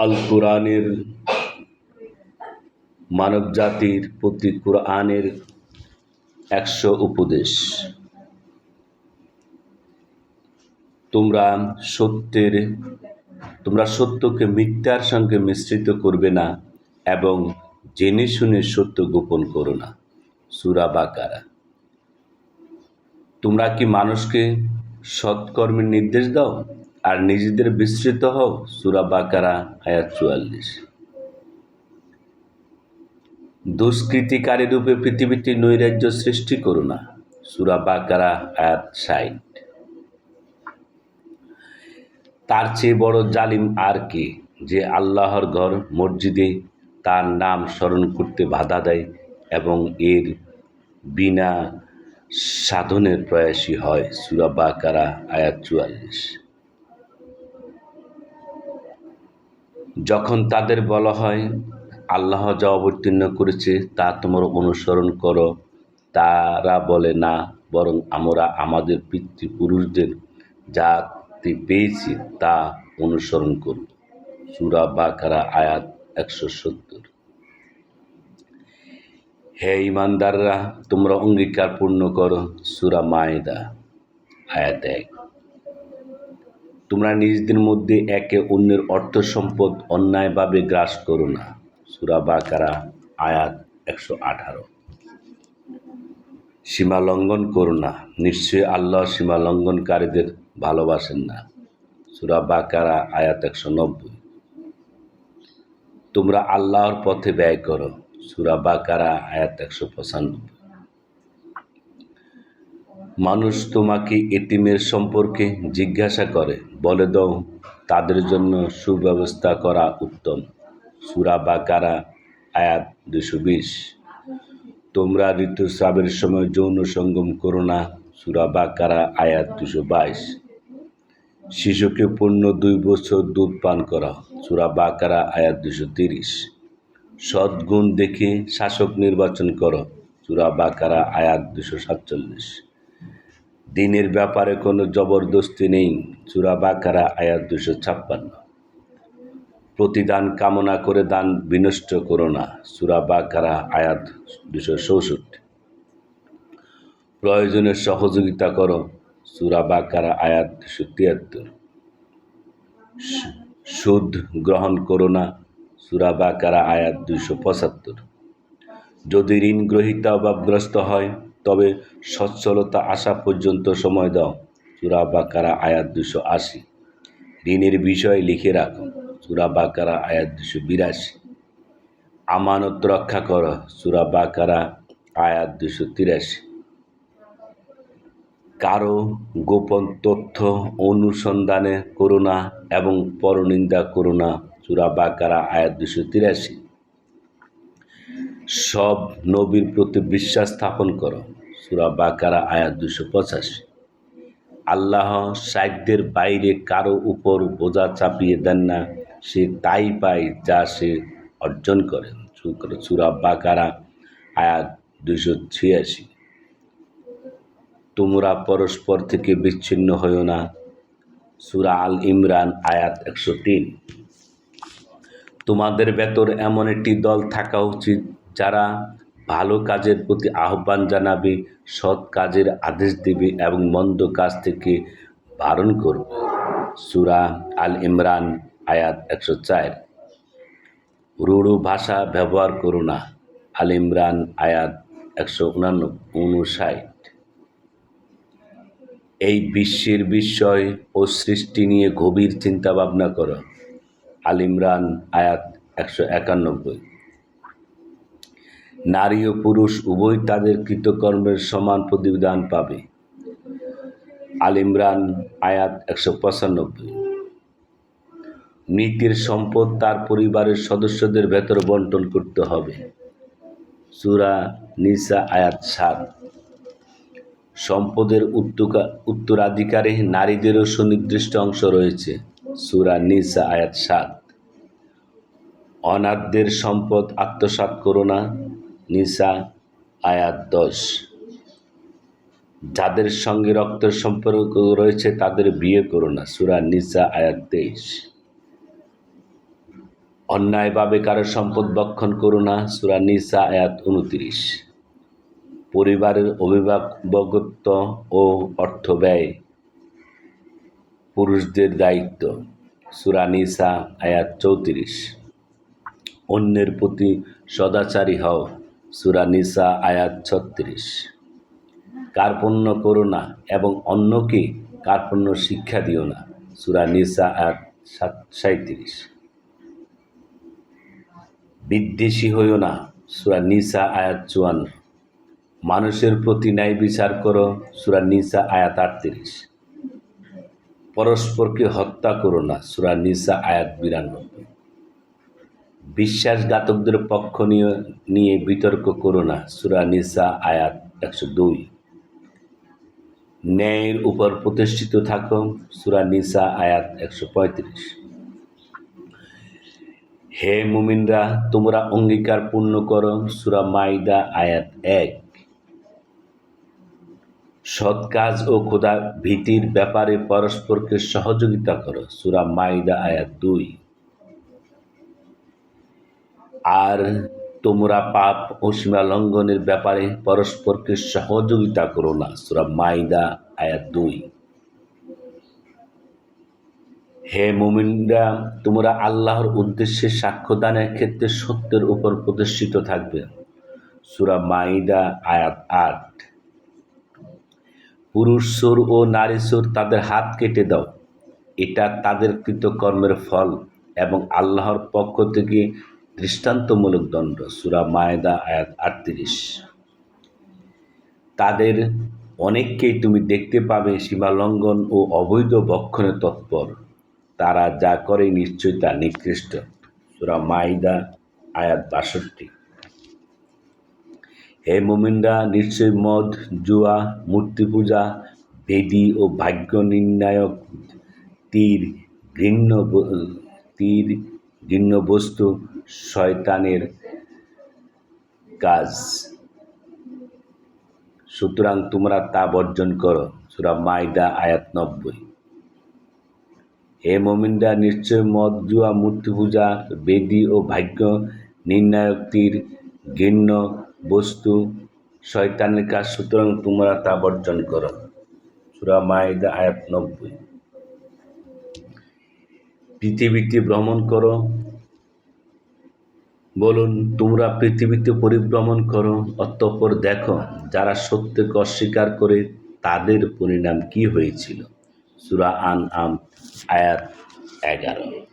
আল কোরআনের মানবজাতির প্রতি কোরআনের একশো উপদেশ। তোমরা সত্যের, তোমরা সত্যকে মিথ্যার সঙ্গে মিশ্রিত করবে না এবং জেনে শুনে সত্য গোপন করো না। সুরা বাকারা। তোমরা কি মানুষকে সৎকর্মের নির্দেশ দাও? আর নিজেদের বিস্তৃত হও, সুরা বাকারা, আয়াত চুয়াল্লিশ। দুষ্কৃতিকারী রূপে পৃথিবীতে নৈরাজ্য সৃষ্টি করো না, সুরা বাকারা, আয়াত ষাট। তার চেয়ে বড় জালিম আর কে যে আল্লাহর ঘর, মসজিদে তার নাম স্মরণ করতে বাধা দেয় এবং এর বিনা সাধনের প্রয়াসী হয়, সুরা বাকারা, আয়াত চুয়াল্লিশ। যখন তাদের বলা হয়, আল্লাহ যা অবতীর্ণ করেছে, তা তোমরা অনুসরণ করো। তারা বলে, না, বরং আমরা আমাদের পিতৃপুরুষদের যা পেয়েছি, তা অনুসরণ করব। সুরা বাকারা, আয়াত একশো সত্তর। হে ইমানদাররা, তোমরা অঙ্গীকার পূর্ণ করো, সুরা মায়েদা, আয়াত এক। তোমরা নিজেদের মধ্যে একে অন্যের অর্থ সম্পদ অন্যায়ভাবে গ্রাস করো না। সুরা বাকারা, আয়াত একশো আঠারো। সীমা লঙ্ঘন করো না। নিশ্চয়ই আল্লাহ সীমা লঙ্ঘনকারীদের ভালোবাসেন না। সুরা বাকারা, আয়াত একশো নব্বই। তোমরা আল্লাহর পথে ব্যয় করো। সুরা বাকারা, আয়াত একশো পঁচানব্বই। মানুষ তোমাকে এতিমের সম্পর্কে জিজ্ঞাসা করে, বলে দাও, তাদের জন্য সুব্যবস্থা করা উত্তম। সুরা বাকারা, আয়াত দুশো বিশ। তোমরা ঋতুস্রাবের সময় যৌন সঙ্গম করো না, সুরা বাকারা, আয়াত দুশো বাইশ। শিশুকে পূর্ণ দুই বছর দুধ পান করা সুরা বাকারা, আয়াত দুশো তিরিশ। সদ্গুণ দেখে শাসক নির্বাচন করো, সুরা বাকারা, আয়াত দুশো সাতচল্লিশ। দিনের ব্যাপারে কোনো জবরদস্তি নেই। চূড়া বাকারা, আয়াত দুশো ছাপ্পান্ন। প্রতিদান কামনা করে দান বিনষ্ট করো না। সুরা বাকারা, আয়াত দুশো চৌষট্টি। প্রয়োজনের সহযোগিতা করো। সুরা বাকারা, আয়াত দুশো তিয়াত্তর। সুদ গ্রহণ করো না। সুরা বাকারা, আয়াত দুশো পঁচাত্তর। যদি ঋণ গ্রহিতা অভাবগ্রস্ত হয় তবে সচ্ছলতা আসা পর্যন্ত সময় দাও। সুরা বাকারা আয়াত দুশো আশি। ঋণের বিষয় লিখে রাখো। চূড়া বাকারা আয়াত দুশো বিরাশি। আমানত রক্ষা করো। চূড়া বাকারা আয়াত দুশো তিরাশি। কারও গোপন তথ্য অনুসন্ধানে করোনা এবং পরনিন্দা করোনা সুরা বাকারা আয়াত দুশো তিরাশি। সব নবীর প্রতি বিশ্বাস স্থাপন করো। সুরা বাকারা, আয়াত দুশো পঁচাশি। আল্লাহ সাহিত্যের বাইরে কারও উপর বোঝা চাপিয়ে দেন না, সে তাই পায় যা সে অর্জন করে। সুরা বাকারা, আয়াত দুশো ছিয়াশি। তোমরা পরস্পর থেকে বিচ্ছিন্ন হইও না। সুরা আল ইমরান, আয়াত একশো তিন। তোমাদের ভেতর এমন একটি দল থাকা উচিত যারা ভালো কাজের প্রতি আহ্বান জানাবে, সৎ কাজের আদেশ দেবে এবং মন্দ কাজ থেকে বারণ করবে। সুরা আল ইমরান, আয়াত একশো চার। রুড়ু ভাষা ব্যবহার করো না। আল ইমরান, আয়াত একশো উনান্ন উনষাট। এই বিশ্বের বিস্ময় ও সৃষ্টি নিয়ে গভীর চিন্তা ভাবনা করো। আল ইমরান, আয়াত একশো একানব্বই। নারী ও পুরুষ উভয় তাদের কৃতকর্মের সমান প্রতিবিধান পাবে। আল ইমরান, আয়াত একশো পঁচানব্বই। মৃতের সম্পদ তার পরিবারের সদস্যদের ভেতর বন্টন করতে হবে। সুরা নিসা, আয়াত সাত। সম্পদের উত্তরাধিকারে নারীদেরও সুনির্দিষ্ট অংশ রয়েছে। সুরা নিসা, আয়াত সাত। অনাথদের সম্পদ আত্মসাৎ করো না। নিসা আয়াত দশ। যাদের সঙ্গে রক্তের সম্পর্ক রয়েছে, তাদের বিয়ে করো না। সুরা নিসা আয়াত তেইশ। অন্যায়ভাবে কারও সম্পদ বক্ষণ করো না। সুরা নিসা আয়াত উনত্রিশ। পরিবারের অভিভাবকত্ব ও অর্থ ব্যয়। পুরুষদের দায়িত্ব। সুরা নিসা আয়াত চৌত্রিশ। অন্যের প্রতি সদাচারী হও। সুরা নিসা আয়াত ছত্রিশ। কার্পণ্য করো না এবং অন্যকে কার্পণ্য শিক্ষা দিও না। সুরা নিসা আয়াত সাত সাঁত্রিশ বিদ্বেষী হইও না, সুরা নিসা আয়াত চুয়ান্ন। মানুষের প্রতি ন্যায় বিচার করো, সুরা নিসা আয়াত আটত্রিশ। পরস্পরকে হত্যা করো না, সুরা নিসা আয়াত বিরানব্বই। বিশ্বাসঘাতকদের পক্ষ নিয়ে নিয়ে বিতর্ক করো না, সুরা নিসা আয়াত একশো দুই। ন্যায়ের উপর প্রতিষ্ঠিত থাকো, সুরা নিসা আয়াত একশো পঁয়ত্রিশ। হে মুমিনরা, তোমরা অঙ্গীকার পূর্ণ করো, সুরা মাইদা আয়াত এক। সৎ কাজ ও খোদা ভীতির ব্যাপারে পরস্পরকে সহযোগিতা করো, সুরা মাইদা আয়াত দুই। আর তোমরা পাপ ও সীমা লঙ্ঘনের ব্যাপারে পরস্পরকে সহযোগিতা করো না। সুরা মাইদা আয়াত দুই। হে মুমিনরা, তোমরা আল্লাহর উদ্দেশ্যে সাক্ষ্যদানের ক্ষেত্রে সত্যের উপর প্রতিষ্ঠিত থাকবে। সুরা মাইদা আয়াত আট। পুরুষ সুর ও নারী সুর তাদের হাত কেটে দাও। এটা তাদের কৃতকর্মের ফল এবং আল্লাহর পক্ষ থেকে দৃষ্টান্তমূলক দণ্ড, সুরা মায়দা, আয়াত আটত্রিশ। তাদের অনেককেই তুমি দেখতে পাবে সীমালঙ্ঘন ও অবৈধ বক্ষণে তৎপর। তারা যা করে নিশ্চয়ই তা নিকৃষ্ট। সুরা মাইদা আয়াত বাষট্টি। হে মোমিনরা, নিশ্চয় মদ, জুয়া মূর্তি পূজা বেদি ও ভাগ্য নির্ণায়ক তীর ঘৃণ্য তীর ঘৃণ্য বস্তু শয়তানের কাজ। সুতরাং তোমরা তা বর্জন করো। সুরা মাইদা, আয়াত নব্বই। হে মোমিনরা, নিশ্চয় মদ, জুয়া মূর্তি পূজা বেদি ও ভাগ্য নির্ণায়ক তীর ঘৃণ্য বস্তু শয়তানের কাজ, সুতরাং তোমরা তা বর্জন করো। সুরা মাইদা, আয়াত নব্বই। পৃথিবীতে ভ্রমণ করো। বলুন, তোমরা পৃথিবীতে পরিভ্রমণ করো, অতঃপর দেখো, যারা সত্যকে অস্বীকার করে, তাদের পরিণাম কি হয়েছিল? সুরা আন আম আয়াত এগারো।